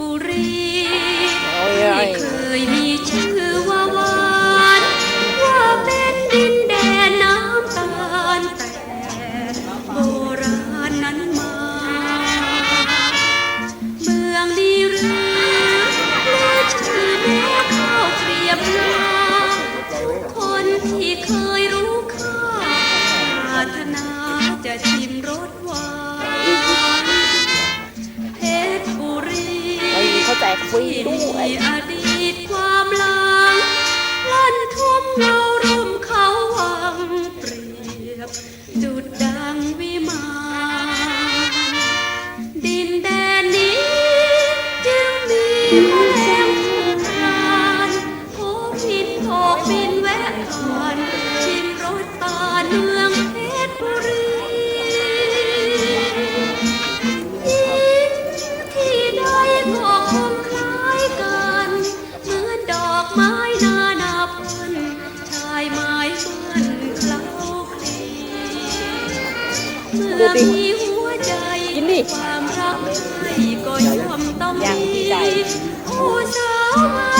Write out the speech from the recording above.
บุรีโอ้ยที่เคยมีชื่อว่าหวานว่าเป็นดินแดนน้ำตาลแต่โบราณนั้นมา เมืองนี้หรือเลือชื่อแม่ข้าวเกรียบนาทุกคนที่เคยรู้ค่าปรารถนาจะชิมรสหวาน มีเข้าใจคุยที่ด้วยอดีตความหลังลั่นทุ่วมเงาร่มเขาวังเปรียบจุดดังวิมานดินแดนนี้จึงมีแรงผูกพันโคบินโผกบินแวะผ่านชิมรสตาลเมือ เมื่อมีหัวใจกินดิความรักให้ก็ย่อมต้องยังมีที่ใจผู้สาว